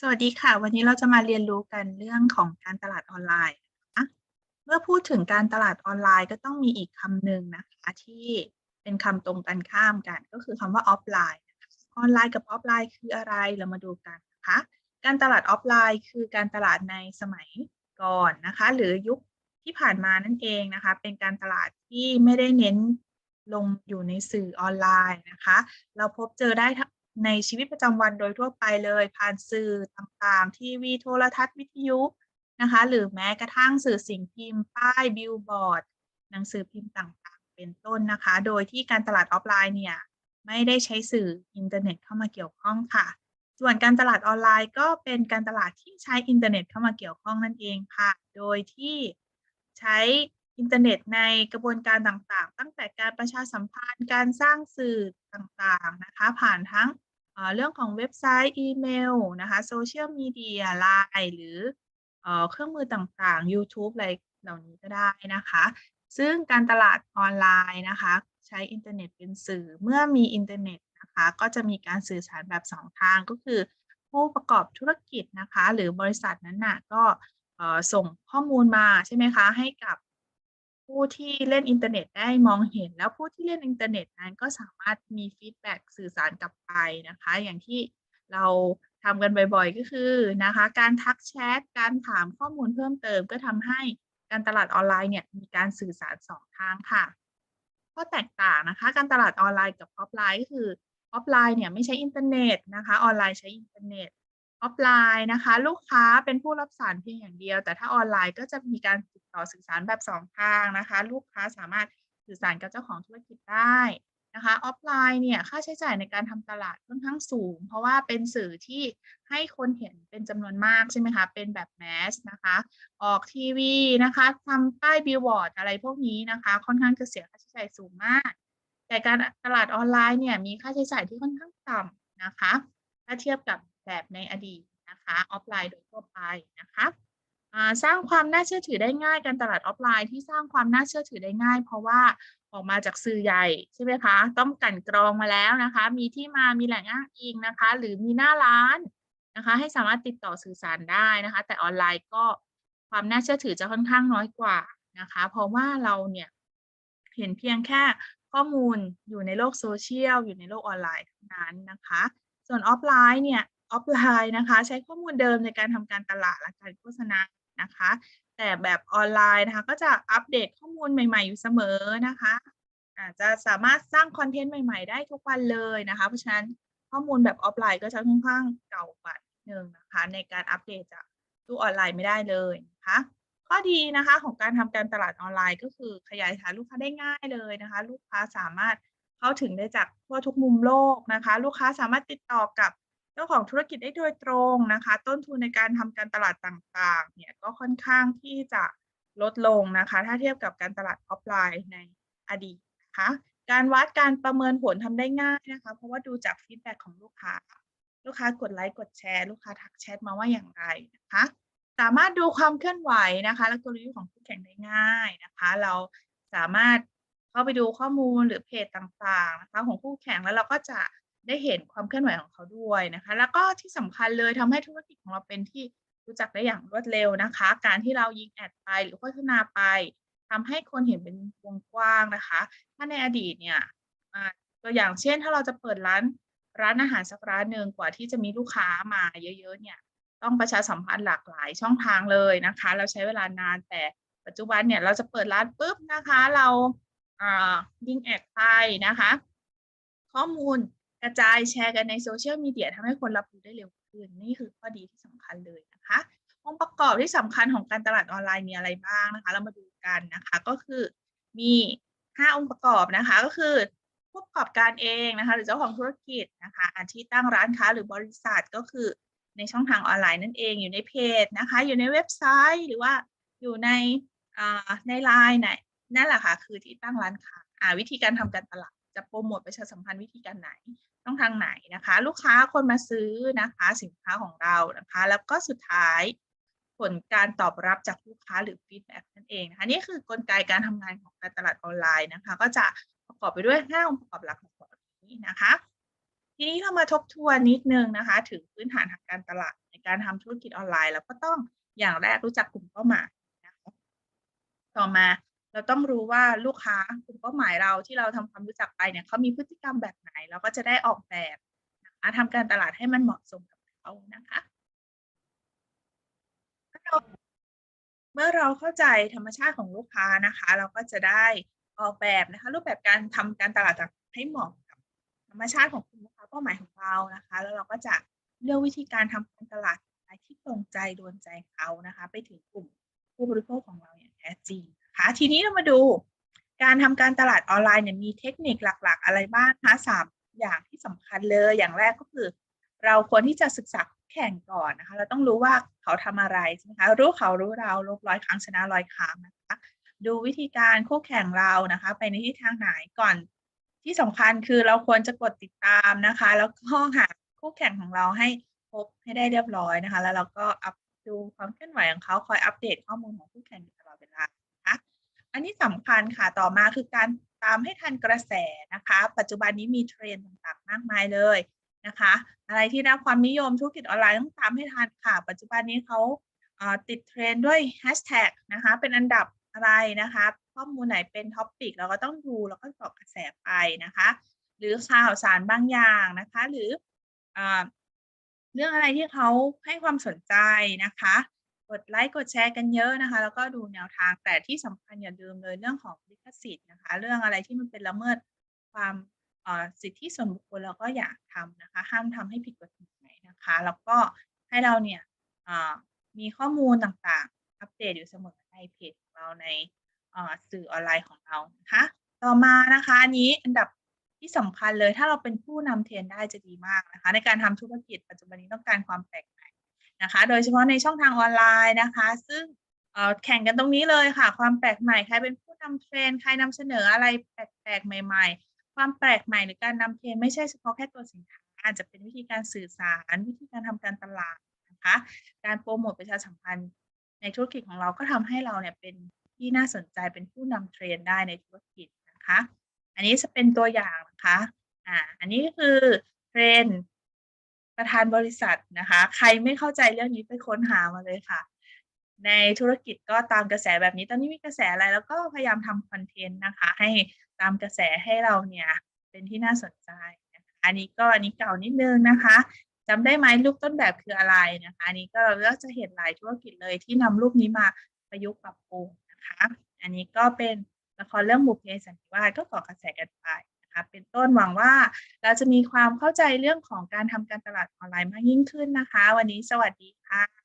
สวัสดีค่ะ วันนี้เราจะมาเรียนรู้กันเรื่องของการตลาดออนไลน์นะคะเมื่อพูดถึงการตลาดออนไลน์ก็ต้องมีอีกคำหนึ่งนะคะที่เป็นคำตรงกันข้ามกัน ก็คือคำว่าออฟไลน์ออนไลน์กับออฟไลน์คืออะไรเรามาดูกันนะคะการตลาดออฟไลน์ คือการตลาดในสมัยก่อนนะคะหรือยุคที่ผ่านมานั่นเองนะคะ เป็นการตลาดที่ไม่ได้เน้นลงอยู่ในสื่อออนไลน์นะคะ เราพบเจอได้ท ในชีวิตประจำวันโดยทั่วไปเลย ผ่านสื่อต่างๆ ทีวีโทรทัศน์วิทยุนะคะ หรือแม้กระทั่งสื่อสิ่งพิมพ์ ป้ายบิลบอร์ด หนังสือพิมพ์ต่างๆ เป็นต้นนะคะ โดยที่การตลาดออฟไลน์เนี่ยไม่ได้ใช้สื่ออินเทอร์เน็ตเข้ามาเกี่ยวข้องค่ะ ส่วนการตลาดออนไลน์ก็เป็นการตลาดที่ใช้อินเทอร์เน็ตเข้ามาเกี่ยวข้องนั่นเองค่ะ โดยที่ใช้อินเทอร์เน็ตในกระบวนการต่างๆ ตั้งแต่การประชาสัมพันธ์ การสร้างสื่อต่างๆ นะคะ ผ่านทั้ง เรื่องของเว็บไซต์อีเมลนะคะโซเชียลมีเดียไลน์หรือเอเครื่องมือต่างๆยูทูบอะไรเหล่านี้ก็ได้นะคะ ซึ่งการตลาดออนไลน์นะคะ ใช้อินเทอร์เน็ตเป็นสื่อเมื่อมีอินเทอร์เน็ตนะคะก็จะมีการสื่อสารแบบ 2 ทางก็คือ ผู้ประกอบธุรกิจนะคะ หรือบริษัทนั้นน่ะก็ส่งข้อมูลมาใช่ไหมคะ ให้กับ ผู้ที่เล่นอินเทอร์เน็ตได้มองเห็น แล้วผู้ที่เล่นอินเทอร์เน็ตนั้นก็สามารถมีฟีดแบ็กสื่อสารกลับไปนะคะ อย่างที่เราทำกันบ่อยๆ ก็คือนะคะ การทักแชทการถามข้อมูลเพิ่มเติม ก็ทำให้การตลาดออนไลน์เนี่ยมีการสื่อสาร2ทางค่ะข้อแตกต่างนะคะ การตลาดออนไลน์กับออฟไลน์ก็คือออฟไลน์เนี่ยไม่ใช้อินเทอร์เน็ตนะคะ ออนไลน์ใช้อินเทอร์เน็ต ออฟไลน์นะคะ ลูกค้าเป็นผู้รับสารเพียงอย่างเดียว แต่ถ้าออนไลน์ก็จะมีการติดต่อสื่อสารแบบ2ทางนะคะ ลูกค้าสามารถสื่อสารกับเจ้าของธุรกิจได้นะคะออฟไลน์เนี่ยค่าใช้จ่ายในการทำตลาดค่อนข้างสูง เพราะว่าเป็นสื่อที่ให้คนเห็นเป็นจำนวนมากใช่ไหมคะ เป็นแบบแมสนะคะ ออกทีวีนะคะทำป้ายบิลบอร์ดอะไรพวกนี้นะคะ ค่อนข้างจะเสียค่าใช้จ่ายสูงมาก แต่การตลาดออนไลน์เนี่ยมีค่าใช้จ่ายที่ค่อนข้างต่ำนะคะ ถ้าเทียบกับ แบบในอดีตนะคะออฟไลน์โดยทั่วไปนะคะสร้างความน่าเชื่อถือได้ง่ายการตลาดออฟไลน์ที่สร้างความน่าเชื่อถือได้ง่าย เพราะว่าออกมาจากสื่อใหญ่ใช่ไหมคะ ต้องกันกรองมาแล้วนะคะ มีที่มามีแหล่งอ้างอิงนะคะ หรือมีหน้าร้านนะคะ ให้สามารถติดต่อสื่อสารได้นะคะ แต่ออนไลน์ก็ความน่าเชื่อถือจะค่อนข้างน้อยกว่านะคะ เพราะว่าเราเนี่ยเห็นเพียงแค่ข้อมูลอยู่ในโลกโซเชียลอยู่ในโลกออนไลน์เท่านั้นนะคะ ส่วนออฟไลน์เนี่ย อฟไลน์นะคะ ใช้ข้อมูลเดิมในการทำการตลาดและการโฆษณานะคะ แต่แบบออนไลน์นะคะ ก็จะอัปเดตข้อมูลใหม่ ๆ อยู่เสมอนะคะอาจจะสามารถสร้างคอนเทนต์ใหม่ ๆ ได้ทุกวันเลยนะคะ เพราะฉะนั้นข้อมูลแบบออฟไลน์ก็จะค่อนข้างเก่ากว่านิดนึงนะคะ ในการอัปเดตจากตู้ออนไลน์ไม่ได้เลยนะคะข้อดีนะคะของการทำการตลาดออนไลน์ ก็คือขยายฐานลูกค้าได้ง่ายเลยนะคะ ลูกค้าสามารถเข้าถึงได้จากทั่วทุกมุมโลกนะคะ ลูกค้าสามารถติดต่อกับ เจ้าของธุรกิจได้โดยตรงนะคะ ต้นทุนในการทำการตลาดต่างๆ เนี่ยก็ค่อนข้างที่จะลดลงนะคะ ถ้าเทียบกับการตลาดออฟไลน์ในอดีตนะคะการวัดการประเมินผลทำได้ง่ายนะคะ เพราะว่าดูจากฟีดแบ็กของลูกค้า ลูกค้ากดไลค์กดแชร์ ลูกค้าทักแชทมาว่าอย่างไรนะคะ สามารถดูความเคลื่อนไหวนะคะ และกลยุทธ์ของคู่แข่งได้ง่ายนะคะ เราสามารถเข้าไปดูข้อมูลหรือเพจต่างๆนะคะของคู่แข่งแล้วเราก็จะ ได้เห็นความเคลื่อนไหวของเขาด้วยนะคะ แล้วก็ที่สำคัญเลยทำให้ธุรกิจของเราเป็นที่รู้จักได้อย่างรวดเร็วนะคะ การที่เรายิงแอดไปหรือโฆษณาไปทำให้คนเห็นเป็นวงกว้างนะคะ ถ้าในอดีตเนี่ยตัวอย่างเช่น ถ้าเราจะเปิดร้านร้านอาหารสักร้านหนึ่งกว่าที่จะมีลูกค้ามาเยอะๆเนี่ย ต้องประชาสัมพันธ์หลากหลายช่องทางเลยนะคะ เราใช้เวลานานแต่ปัจจุบันเนี่ยเราจะเปิดร้านปุ๊บนะคะ เรายิงแอดไปนะคะ ข้อมูล กระจายแชร์กันในโซเชียลมีเดียทำให้คนรับรู้ได้เร็วขึ้น นี่คือข้อดีที่สำคัญเลยนะคะองค์ประกอบที่สำคัญของการตลาดออนไลน์มีอะไรบ้างนะคะ เรามาดูกันนะคะก็คือมี 5 องค์ประกอบนะคะก็คือผู้ประกอบการเองนะคะ หรือเจ้าของธุรกิจนะคะที่ตั้งร้านค้าหรือบริษัทก็คือในช่องทางออนไลน์นั่นเองอยู่ในเพจนะคะ อยู่ในเว็บไซต์หรือว่าอยู่ในในไลน์ไหนนั่นแหละค่ะคือที่ตั้งร้านค้าอ่าวิธีการทำการตลาดจะโปรโมทประชาสัมพันธ์วิธีการไหน ช่องทางไหนนะคะ ลูกค้าคนมาซื้อนะคะ สินค้าของเรานะคะ แล้วก็สุดท้ายผลการตอบรับจากลูกค้าหรือฟีดแบ็กนั่นเองนะคะนี่คือกลไกการทำงานของการตลาดออนไลน์นะคะ ก็จะประกอบไปด้วย5องค์ประกอบหลักของนี้นะคะ ทีนี้เรามาทบทวนนิดนึงนะคะ ถึงพื้นฐานทางการตลาดในการทำธุรกิจออนไลน์ เราก็ต้องอย่างแรกรู้จักกลุ่มเป้าหมายนะคะต่อมา เราต้องรู้ว่าลูกค้ากลุ่มเป้าหมายเราที่เราทำความรู้จักไปเนี่ยเขามีพฤติกรรมแบบไหน เราก็จะได้ออกแบบนะคะทำการตลาดให้มันเหมาะสมกับเขานะคะเมื่อเราเข้าใจธรรมชาติของลูกค้านะคะ เราก็จะได้ออกแบบนะคะ รูปแบบการทำการตลาดให้เหมาะกับธรรมชาติของกลุ่มลูกค้าเป้าหมายของเรานะคะ แล้วเราก็จะเลือกวิธีการทำการตลาดที่ตรงใจโดนใจเขานะคะ ไปถึงกลุ่มผู้บริโภคของ ทีนี้เรามาดูการทำการตลาดออนไลน์เนี่ยมีเทคนิคหลัก ๆ อะไรบ้างคะสามอย่างที่สำคัญเลยอย่างแรกก็คือ เราควรที่จะศึกษาแข่งก่อนนะคะ เราต้องรู้ว่าเขาทำอะไรใช่ไหมคะรู้เขารู้เราลบร้อยครั้งชนะร้อยครั้งนะคะดูวิธีการคู่แข่งเรานะคะ ไปในทิศทางไหนก่อนที่สำคัญคือเราควรจะกดติดตามนะคะ แล้วก็หาคู่แข่งของเราให้พบให้ได้เรียบร้อยนะคะ แล้วเราก็อัปดูความเคลื่อนไหวของเขาคอยอัปเดตข้อมูลของคู่แข่งตลอดเวลา นะคะอันนี้สำคัญค่ะต่อมาคือการตามให้ทันกระแสนะคะ ปัจจุบันนี้มีเทรนด์ต่างๆ มากมายเลยนะคะ อะไรที่ได้ความนิยมธุรกิจออนไลน์ต้องตามให้ทันค่ะ ปัจจุบันนี้เขาติดเทรนด์ด้วยแฮชแท็กนะคะ เป็นอันดับอะไรนะคะ ข้อมูลไหนเป็นท็อปปิกเราก็ต้องดูแล้วก็เกาะกระแสไปนะคะ หรือข่าวสารบางอย่างนะคะ หรืออเรื่องอะไรที่เขาให้ความสนใจนะคะ ดไลค์กดแชร์กันเยอะนะคะ แล้วก็ดูแนวทางแต่ที่สำคัญอย่าลืมเลยเรื่องของลิขสิทธิ์นะคะ เรื่องอะไรที่มันเป็นละเมิดความสิทธิส่วนบุคคลเราก็อย่าทำนะคะ ห้ามทำให้ผิดกฎหมายนะคะ แล้วก็ให้เราเนี่ยมีข้อมูลต่างๆ อัปเดตอยู่เสมอในเพจของเราในสื่อออนไลน์ของเรานะคะต่อมานะคะอันนี้อันดับที่สำคัญเลยถ้าเราเป็นผู้นำเทรนได้จะดีมากนะคะ ในการทำธุรกิจปัจจุบันนี้ต้องการความแปลกใหม่ นะคะ โดยเฉพาะในช่องทางออนไลน์นะคะ ซึ่งแข่งกันตรงนี้เลยค่ะ ความแปลกใหม่ใครเป็นผู้นำเทรนใครนำเสนออะไรแปลกๆใหม่ ๆ ความแปลกใหม่หรือการนำเทรนไม่ใช่เฉพาะแค่ตัวสินค้าอาจจะเป็นวิธีการสื่อสาร วิธีการทำการตลาดนะคะ การโปรโมทประชาสัมพันธ์ในธุรกิจของเราก็ทำให้เราเนี่ยเป็นที่น่าสนใจเป็นผู้นำเทรนได้ในธุรกิจนะคะ อันนี้จะเป็นตัวอย่างนะคะอ่าอันนี้ก็คือเทรน ประธานบริษัทนะคะ ใครไม่เข้าใจเรื่องนี้ไปค้นหามาเลยค่ะ ในธุรกิจก็ตามกระแสแบบนี้ตอนนี้มีกระแสอะไรแล้วก็พยายามทำคอนเทนต์นะคะ ให้ตามกระแสให้เราเนี่ยเป็นที่น่าสนใจนะคะอันนี้ก็อันนี้เก่านิดนึงนะคะจำได้ไหมรูปต้นแบบคืออะไรนะคะอันนี้ก็เราก็จะเห็นหลายธุรกิจเลยที่นำรูปนี้มาประยุกต์ปรับปรุงนะคะ อันนี้ก็เป็นละครเรื่องบุพเพสันนิวาสก็ก่อกระแสกันไป นะคะเป็นต้นหวังว่าเราจะมีความเข้าใจเรื่องของการทำการตลาดออนไลน์มากยิ่งขึ้นนะคะ วันนี้สวัสดีค่ะ